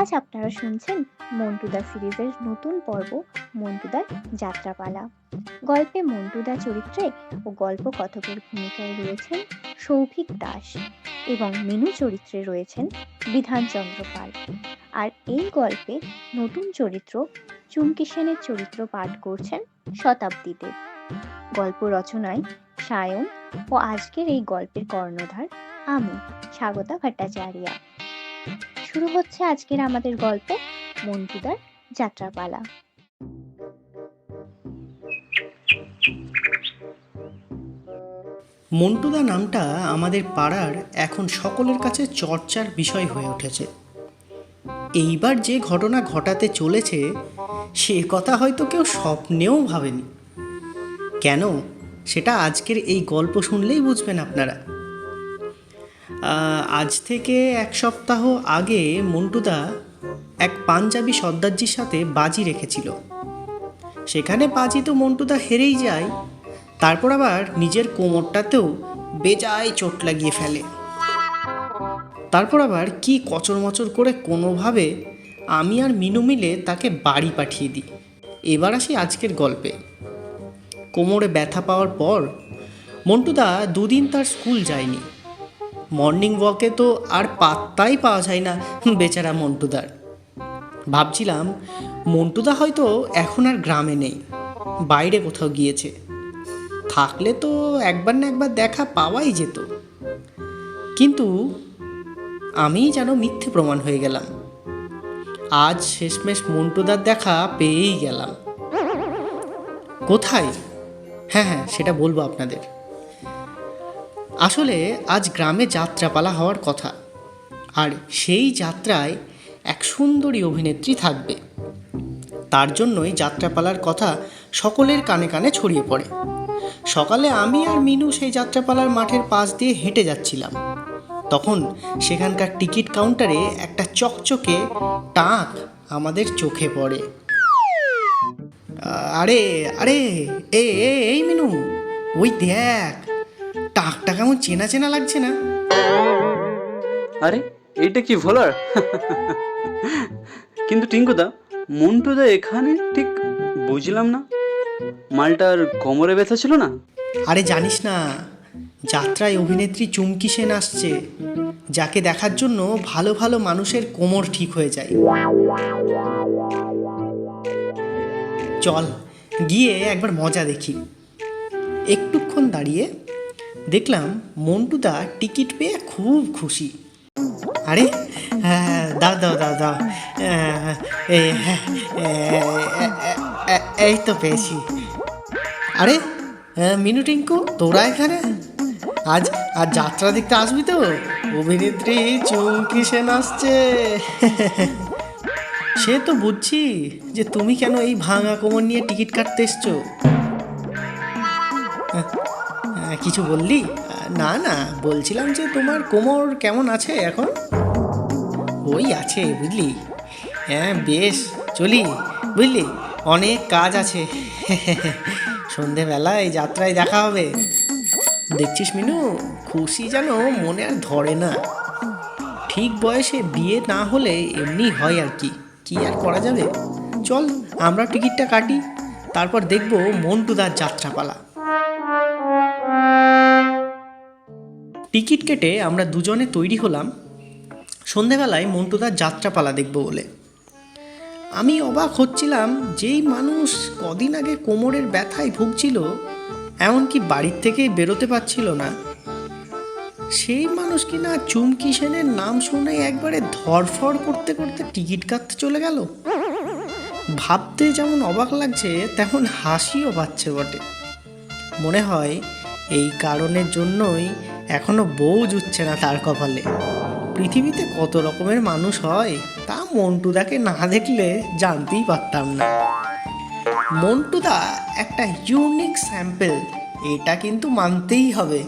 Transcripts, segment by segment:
আজ আপনারা শুনছেন মন্টুদা সিরিজের নতুন পর্ব, মন্টুদার যাত্রাপালা। গল্পে মন্টুদা চরিত্রে ও গল্প কথকের ভূমিকায় রয়েছেন সৌভিক দাস এবং মেনু চরিত্রে রয়েছেন বিধানচন্দ্র পাল। আর এই গল্পে নতুন চরিত্র চুমকি সেনের চরিত্র পাঠ করছেন শতাব্দীতে গল্প রচনায় সায়ন ও আজকের এই গল্পের কর্ণধার আমি, স্বাগতা ভট্টাচার্যা। শুরু হচ্ছে আজকের আমাদের গল্প মন্টুদার যাত্রাপালা। মন্টুদা নামটা আমাদের পাড়ার এখন সকলের কাছে চর্চার বিষয় হয়ে উঠেছে। এইবার যে ঘটনা ঘটাতে চলেছে, সে কথা হয়তো কেউ স্বপ্নেও ভাবেনি। কেন? সেটা আজকের এই গল্প শুনলেই বুঝবেন আপনারা। আজ থেকে এক সপ্তাহ আগে মন্টুদা এক পাঞ্জাবি সর্দারজির সাথে বাজি রেখেছিল। সেখানে বাজি তো মন্টুদা হেরেই যায়, তারপর আবার নিজের কোমরটাতেও বেজায় চোট লাগিয়ে ফেলে। তারপর আবার কি কচর মচর করে কোনোভাবে আমি আর মিনু মিলে তাকে বাড়ি পাঠিয়ে দিই। এবার আসি আজকের গল্পে। কোমরে ব্যথা পাওয়ার পর মন্টুদা দুদিন তার স্কুল যায়নি। মর্নিং ওয়াকে তো আর পাত্তাই পাওয়া যায় না, বেচারা মন্টুদার। ভাবছিলাম, মন্টুদা হয়তো এখন আর গ্রামে নেই, বাইরে কোথাও গিয়েছে। থাকলে তো একবার না একবার দেখা পাওয়াই যেত। কিন্তু আমি যেন মিথ্যে প্রমাণ হয়ে গেলাম। আজ শেষমেশ মন্টুদার দেখা পেয়েই গেলাম। কোথায়? হ্যাঁ হ্যাঁ সেটা বলব আপনাদের। আসলে আজ গ্রামে যাত্রাপালা হওয়ার কথা। আর সেই যাত্রায় এক সুন্দরী অভিনেত্রী থাকবে। তার জন্যই যাত্রাপালার কথা সকলের কানে কানে ছড়িয়ে পড়ে। সকালে আমি আর মিনু সেই যাত্রাপালার মাঠের পাশ দিয়ে হেঁটে যাচ্ছিলাম। তখন সেখানকার টিকিট কাউন্টারে একটা চকচকে টাক আমাদের চোখে পড়ে। আরে আরে এ, এই মিনু, ওই দেখ টাকটা কেমন চেনা চেনা লাগছে না? আরে এইটা কি ভোলার? কিন্তু টিঙ্কুদা মন্টুদা এখানে ঠিক বুঝলাম না। মালটার কোমরে ব্যথা ছিল না? আরে জানিস না যাত্রায় অভিনেত্রী চুমকি সেন আসছে যাকে দেখার জন্য ভালো ভালো মানুষের কোমর ঠিক হয়ে যায়। চল গিয়ে একবার মজা দেখি। একটুক্ষণ দাঁড়িয়ে দেখলাম মন্টুদা টিকিট পেয়ে খুব খুশি। আরে হ্যাঁ, দাও দাও দাও দাও। এই তো পেয়েছি। আরে মিনু টিঙ্কু তোরা এখানে? আজ আজ যাত্রা দেখতে আসবি তো? অভিনেত্রী চুমকি সেন আসছে। সে তো বুঝছি যে তুমি কেন এই ভাঙা কোমর নিয়ে টিকিট কাটতে এসছো। কিছু বললি? না না, বলছিলাম যে তোমার কোমর কেমন আছে এখন? ওই আছে, বুঝলি? হ্যাঁ বেশ, চলি, বুঝলি? অনেক কাজ আছে। সন্ধেবেলায় যাত্রায় দেখা হবে। দেখছিস মিনু, খুশি যেন মনে আর ধরে না। ঠিক বয়সে বিয়ে না হলে এমনি হয় আর কি। কি আর করা যাবে? চল, আমরা টিকিটটা কাটি, তারপর দেখব মন্টুদার যাত্রাপালা। টিকিট কেটে আমরা দুজনে তৈরি হলাম। সন্ধেবেলায় মন্টুদার যাত্রাপালা দেখব বলে। আমি অবাক হচ্ছিলাম যেই মানুষ কদিন আগে কোমরের ব্যথায় ভুগছিল, এমনকি বাড়ির থেকে বেরোতে পারছিল না। সেই মানুষ কি না চুমকি সেনের নাম শুনে একবারে ধরফড় করতে করতে টিকিট কাটতে চলে গেল? ভাবতে যেমন অবাক লাগছে, তেমন হাসিও পাচ্ছে বটে। মনে হয় এই কারণের জন্যই এখনও বউ জুটছে না তার কপালে। পৃথিবীতে কত রকমের মানুষ হয়, তা মন্টুদাকে না দেখলে জানতেই পারতাম না। মন্টুদা একটা ইউনিক স্যাম্পল এটা কিন্তু মানতেই হবে।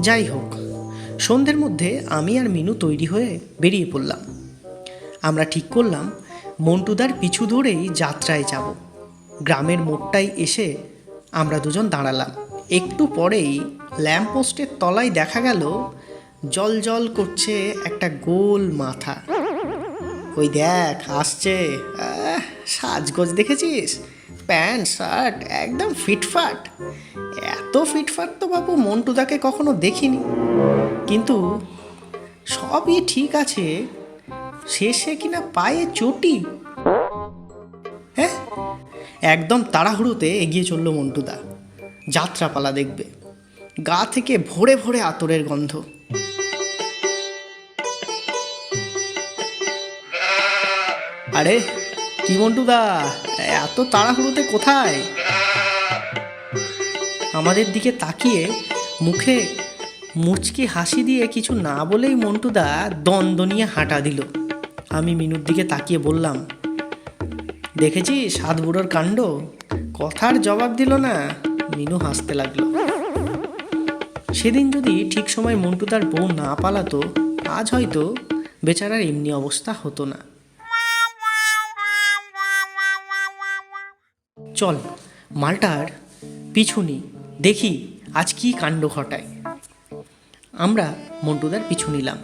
যাই হোক, সন্ধ্যের মধ্যে আমি আর মিনু তৈরি হয়ে বেরিয়ে পড়লাম। আমরা ঠিক করলাম, মন্টুদার পিছু ধরেই যাত্রায় যাব। গ্রামের মোড়টায় এসে আমরা দুজন দাঁড়ালাম। একটু পরেই ল্যাম্পপোস্টের তলায় দেখা গেল জল জল করছে একটা গোল মাথা। ওই দেখ, আসছে। সাজগোজ দেখেছিস? প্যান্ট, শার্ট, একদম ফিটফাট। এত ফিটফাট তো বাবু মন্টুদাকে কখনো দেখিনি। কিন্তু সবই ঠিক আছে, শেষে কিনা পায়ে চটি। হ্যাঁ একদম তাড়াহুড়োতে এগিয়ে চলল মন্টুদা। যাত্রাপালা দেখবে। গা থেকে ভরে ভরে আতরের গন্ধ। আরে, কি মন্টুদা এত তাড়াহুড়োতে কোথায়? আমাদের দিকে তাকিয়ে মুখে মুচকি হাসি দিয়ে কিছু না বলেই মন্টুদা দ্বন্দ্ব নিয়ে হাঁটা দিল। আমি মিনুর দিকে তাকিয়ে বললাম দেখেছি সাত বুড়োর কাণ্ড? কথার জবাব দিল না। মিনু হাসতে লাগল। সেদিন যদি ঠিক সময় মন্টু তার বউ না পালাতো, আজ হয়তো বেচারার এমনি অবস্থা হতো না। চল, মালটার পিছু নিই দেখি আজ কি কাণ্ড ঘটায়। আমরা মন্টুদার পিছু নিলাম।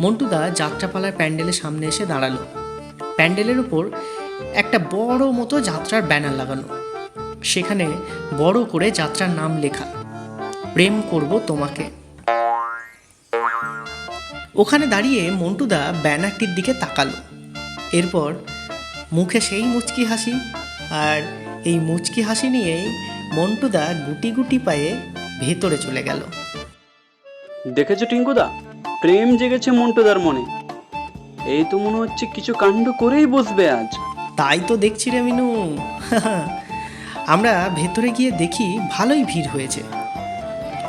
মন্টুদা যাত্রাপালার প্যান্ডেলের সামনে এসে দাঁড়াল। প্যান্ডেলের উপর একটা বড় মতো যাত্রার ব্যানার লাগানো। সেখানে বড় করে যাত্রার নাম লেখা। প্রেম করব তোমাকে। ওখানে দাঁড়িয়ে মন্টুদা ব্যানারটির দিকে তাকালো। এরপর মুখে সেই মুচকি হাসি আর এই মুচকি হাসি নিয়েই মন্টুদা গুটি গুটি পায়ে ভেতরে চলে গেল। দেখেছ টিঙ্কুদা? প্রেম জেগেছে মন্টুদার মনে। এই তো মনে হচ্ছে কিছু কাণ্ড করেই বসবে আজ। তাই তো দেখছি রে মিনু। আমরা ভেতরে গিয়ে দেখি ভালোই ভিড় হয়েছে।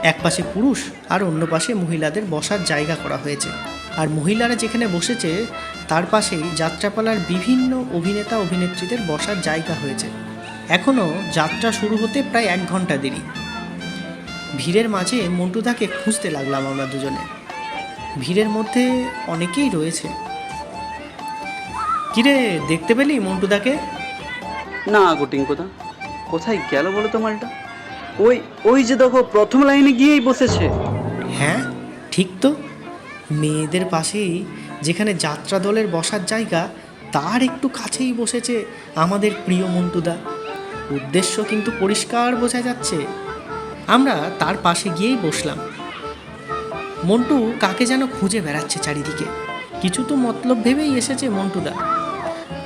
এক পাশে পুরুষ আর অন্য পাশে মহিলাদের বসার জায়গা করা হয়েছে। আর মহিলারা যেখানে বসেছে, তার পাশেই যাত্রাপালার বিভিন্ন অভিনেতা, অভিনেত্রীদের বসার জায়গা হয়েছে। এখনও যাত্রা শুরু হতে প্রায় এক ঘণ্টা দেরি। ভিড়ের মাঝে মন্টুদাকে খুঁজতে লাগলাম আমরা দুজনে। ভিড়ের মধ্যে অনেকেই রয়েছে। কিরে, দেখতে পেলি মন্টুদাকে? না গো টিঙ্কুদা। কোথায় গেল বলো তো মালটা? ওই ওই যে দেখো, প্রথম লাইনে গিয়েই বসেছে। হ্যাঁ ঠিক তো। মেয়েদের পাশেই যেখানে যাত্রা দলের বসার জায়গা, তার একটু কাছেই বসেছে আমাদের প্রিয় মন্টুদা উদ্দেশ্য কিন্তু পরিষ্কার বোঝা যাচ্ছে। আমরা তার পাশে গিয়েই বসলাম। মন্টু কাকে যেন খুঁজে বেড়াচ্ছে চারিদিকে। কিছু তো মতলব ভেবেই এসেছে মন্টুদা।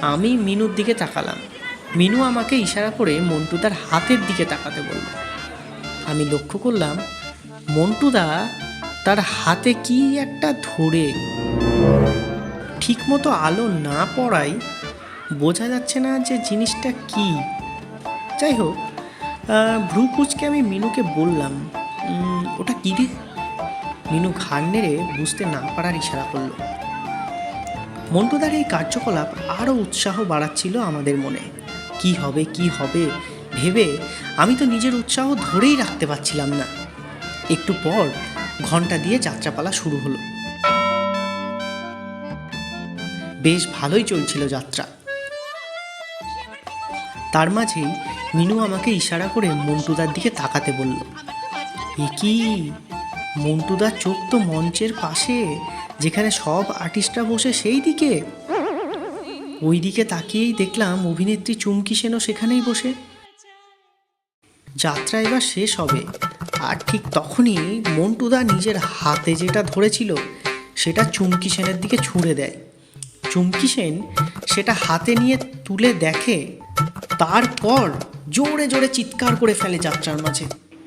আমি মিনুর দিকে তাকালাম। মিনু আমাকে ইশারা করে মন্টু তার হাতের দিকে তাকাতে বলল। আমি লক্ষ্য করলাম মন্টুদা তার হাতে কি একটা ধরে। ঠিকমতো আলো না পড়ায় বোঝা যাচ্ছে না যে জিনিসটা কি। যাই হোক ভ্রু কুচকে আমি মিনুকে বললাম ওটা কী রে? মিনু ঘাড় নেড়ে বুঝতে না পারার ইশারা করল। মন্টুদার এই কার্যকলাপ আরও উৎসাহ বাড়াচ্ছিল আমাদের মনে। কি হবে কি হবে? ভেবে আমি তো নিজের উৎসাহ ধরেই রাখতে পারছিলাম না। একটু পর ঘণ্টা দিয়ে যাত্রাপালা শুরু হলো। বেশ ভালোই চলছিল যাত্রা। তার মাঝেই মিনু আমাকে ইশারা করে মন্টুদার দিকে তাকাতে বলল, এ কি? মন্টুদার চোখ তো মঞ্চের পাশে, যেখানে সব আর্টিস্টরা বসে সেই দিকে? ওই দিকে তাকিয়েই দেখলাম অভিনেত্রী চুমকি সেনও সেখানেই বসে। যাত্রা এবার শেষ হবে। আর ঠিক তখনই মন্টুদা নিজের হাতে যেটা ধরেছিল, সেটা চুমকি সেনের দিকে ছুঁড়ে দেয়। চুমকি সেন সেটা হাতে নিয়ে তুলে দেখে, তারপর জোরে জোরে চিৎকার করে ফেলে যাত্রার মাঝে।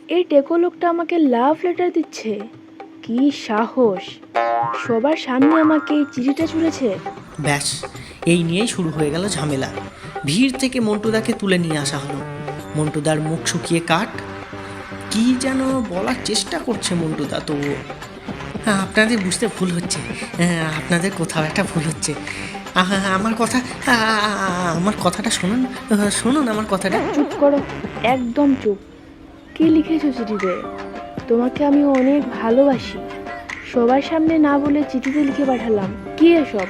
এই টেকো লোকটা আমাকে লাভ লেটার দিচ্ছে। কি সাহস! সবার সামনে আমাকে এই চিঠিটা ছুঁড়েছে। ব্যাস এই নিয়েই শুরু হয়ে গেল ঝামেলা। ভিড় থেকে মন্টুদাকে তুলে নিয়ে আসা হলো। মন্টুদার মুখ শুকিয়ে কাট কি যেন বলার চেষ্টা করছে মন্টুদা তবুও হ্যাঁ, আপনাদের বুঝতে ভুল হচ্ছে। হ্যাঁ, আপনাদের কোথাও একটা ভুল হচ্ছে। আমার কথা আমার কথাটা শুনুন শুনুন আমার কথাটা। চুপ করো একদম চুপ। কি লিখেছো চিঠিতে? তোমাকে আমি অনেক ভালোবাসি। সবার সামনে না বলে চিঠিতে লিখে পাঠালাম। কি এসব?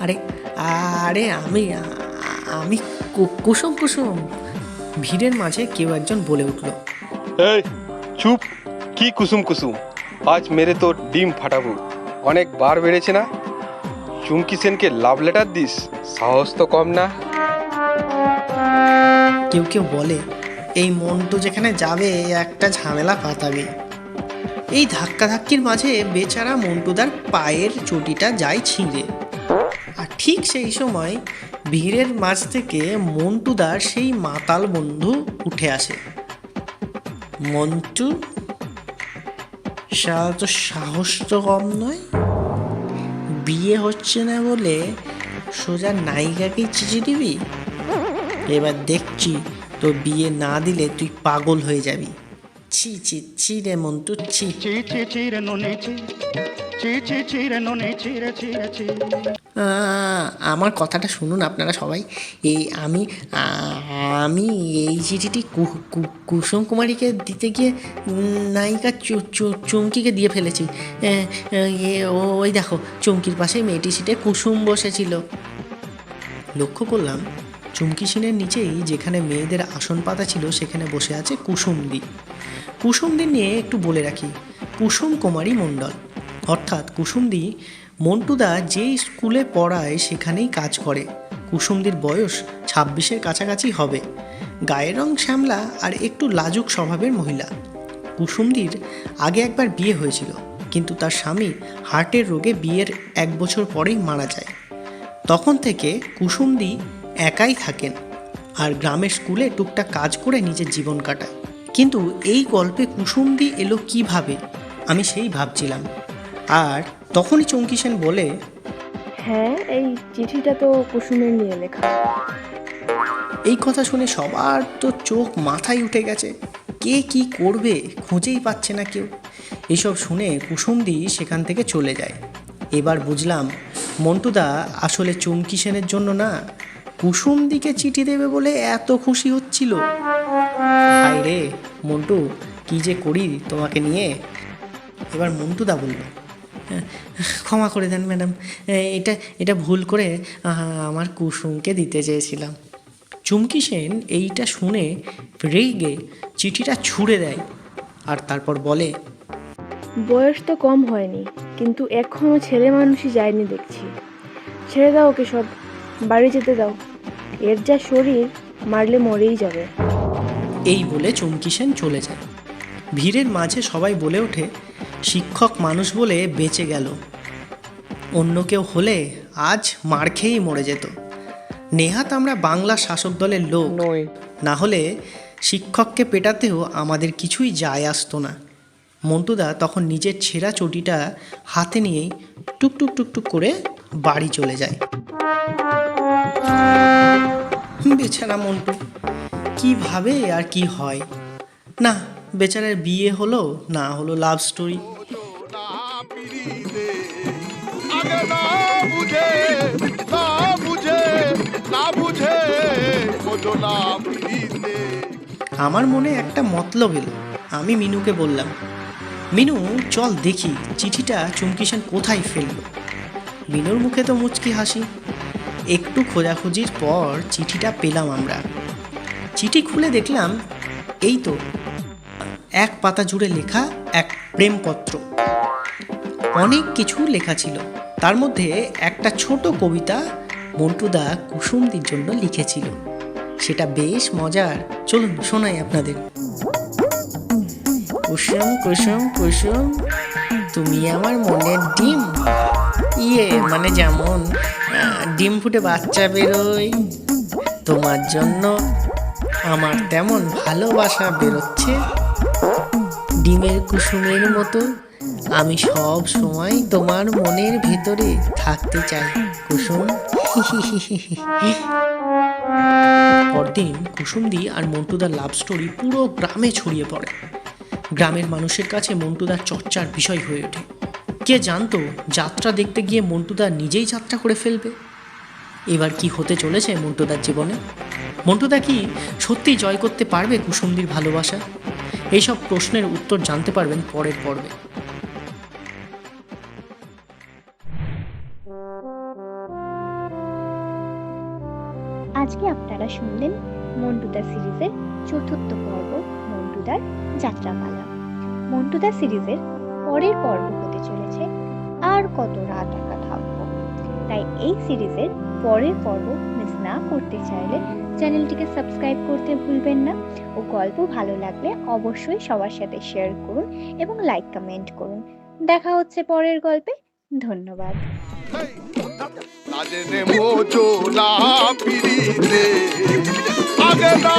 আরে আরে আমি আমি কুসুম কুসুম। ভিড়ের মাঝে কেউ একজন বলে উঠল এই চুপ। কি কুসুম কুসুম? আজ মেরে তোর ডিম ফাটাবো। অনেক বার বেড়েছে না? চুমকি সেনকে লাভ লেটার দিস সাহস তো কম না? কেউ কেউ বলে এই মন্টু যেখানে যাবে একটা ঝামেলা পাতাবে। এই ধাক্কাধাক্কির মাঝে বেচারা মন্টুদার পায়ের চটিটা যায় ছিঁড়ে। ঠিক সেই সময় ভিড়ের মাঝ থেকে মন্টুদার সেই মাতাল বন্ধু উঠে আসে। মন্টু তো সাহস তো কম নয়। বিয়ে হচ্ছে না বলে সোজা নায়িকাকেই চিঠি দিবি? এবার দেখছি তো বিয়ে না দিলে তুই পাগল হয়ে যাবি। ছি ছি ছি রে মন্টু ছি। চি চি চিরে নুনে চি চি চি চিরে নুনে চিরে চিরে চি আহ, আমার কথাটা শুনুন আপনারা সবাই। এই আমি আমি এই চিঠিটি কুসুম কুমারীকে দিতে গিয়ে নায়িকা চুমকিকে দিয়ে ফেলেছি। এ, ওই দেখো চুমকির পাশে মেয়েটি সিটে কুসুম বসেছিল। লক্ষ্য করলাম চুমকি সিনের নিচেই যেখানে মেয়েদের আসন পাতা ছিল সেখানে বসে আছে কুসুমদি। কুসুমদি নিয়ে একটু বলে রাখি কুসুম কুমারী মণ্ডল। অর্থাৎ কুসুমদি মন্টুদা যেই স্কুলে পড়ায় সেখানেই কাজ করে। কুসুমদির বয়স ছাব্বিশের কাছাকাছি হবে। গায়ের রং শ্যামলা আর একটু লাজুক স্বভাবের মহিলা। কুসুমদির আগে একবার বিয়ে হয়েছিল, কিন্তু তার স্বামী হার্টের রোগে বিয়ের এক বছর পরেই মারা যায়। তখন থেকে কুসুমদি একাই থাকেন আর গ্রামের স্কুলে টুকটাক কাজ করে নিজের জীবন কাটায়। কিন্তু এই গল্পে কুসুমদি এলো কীভাবে? আমি সেই ভাবছিলাম। আর তখনই চঙ্কি সেন বলে হ্যাঁ এই চিঠিটা তো কুসুমের নিয়ে লেখা। এই কথা শুনে সবার তো চোখ মাথায় উঠে গেছে কে কি করবে খুঁজেই পাচ্ছে না কেউ। এসব শুনে কুসুমদি সেখান থেকে চলে যায়। এবার বুঝলাম মন্টুদা আসলে চুমকি সেনের জন্য না কুসুমদিকে চিঠি দেবে বলে এত খুশি হচ্ছিল। হায় রে মন্টু কি যে করি তোমাকে নিয়ে? এবার মন্টুদা বলল ক্ষমা করে দেন ম্যাডাম। এটা এটা ভুল করে আমার কুসুমকে দিতে চেয়েছিলাম। চুমকি সেন এইটা শুনে রেগে চিঠিটা ছুঁড়ে দেয় আর তারপর বলে বয়স তো কম হয়নি কিন্তু এখনও ছেলে মানুষই যায়নি দেখছি। ছেড়ে দাও ওকে সব বাড়ি যেতে দাও। এর যা শরীর মারলে মরেই যাবে। এই বলে চুমকি সেন চলে যায়। ভিড়ের মাঝে সবাই বলে ওঠে শিক্ষক মানুষ বলে বেঁচে গেল। অন্য কেউ হলে আজ মার খেয়েই মরে যেত। নেহাত আমরা বাংলা শাসক দলের লোক। না হলে শিক্ষককে পেটাতেও আমাদের কিছুই যায় আসতো না। মন্টুদা তখন নিজের ছেঁড়া চটিটা হাতে নিয়েই টুকটুক টুকটুক করে বাড়ি চলে যায়। বেচারা মন্টু কীভাবে আর কি হয়? না বেচারার বিয়ে হলো, না হলো লাভ স্টোরি আমার মনে একটা মতলব এলো, আমি মিনুকে বললাম, মিনু, চল দেখি চিঠিটা চুমকিশান কোথায় ফেলল? মিনুর মুখে তো মুচকি হাসি। একটু খোঁজাখুঁজির পর চিঠিটা পেলাম আমরা। চিঠি খুলে দেখলাম, এই তো এক পাতা জুড়ে লেখা এক প্রেমপত্র। অনেক কিছু লেখা ছিল। তার মধ্যে একটা ছোট কবিতা মন্টুদা কুসুমদির জন্য লিখেছিল। সেটা বেশ মজার। চলুন শোনাই আপনাদের। কুসুম কুসুম কুসুম, তুমি আমার মনের ডিম। ইয়ে মানে যেমন ডিম ফুটে বাচ্চা বেরোয়। তোমার জন্য আমার তেমন ভালোবাসা বেরোচ্ছে। ডিমের কুসুমের মতো। আমি সব সময় তোমার মনের ভেতরে থাকতে চাই, কুসুম। পরদিন কুসুমদি আর মন্টুদার লাভ স্টোরি পুরো গ্রামে ছড়িয়ে পড়ে। গ্রামের মানুষের কাছে মন্টুদার চর্চার বিষয় হয়ে ওঠে। কে জানতো যাত্রা দেখতে গিয়ে মন্টুদা নিজেই যাত্রা করে ফেলবে? এবার কি হতে চলেছে মন্টুদার জীবনে? মন্টুদা কি সত্যি জয় করতে পারবে কুসুমদির ভালোবাসা? এইসব প্রশ্নের উত্তর জানতে পারবেন পরের পর্বে। আজকে আপনারা শুনলেন মন্টুদা সিরিজের চতুর্থ পর্ব, মন্টুদার যাত্রাপালা মন্টুদা সিরিজের পরের পর্ব হতে চলেছে আর কত রাত একা থাকব। তাই এই সিরিজের পরের পর্ব মিস না করতে চাইলে চ্যানেলটিকে সাবস্ক্রাইব করতে ভুলবেন না ও গল্প ভালো লাগলে অবশ্যই সবার সাথে শেয়ার করুন এবং লাইক কমেন্ট করুন। দেখা হচ্ছে পরের গল্পে। ধন্যবাদ। আগে না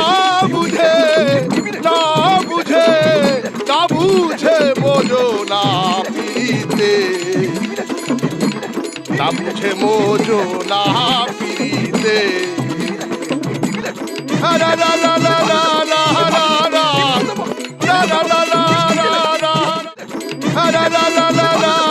বুঝে মোজো না পিড়িতে। Ha la la la la la la ha la la. La la la la la la. Ha la la la la la.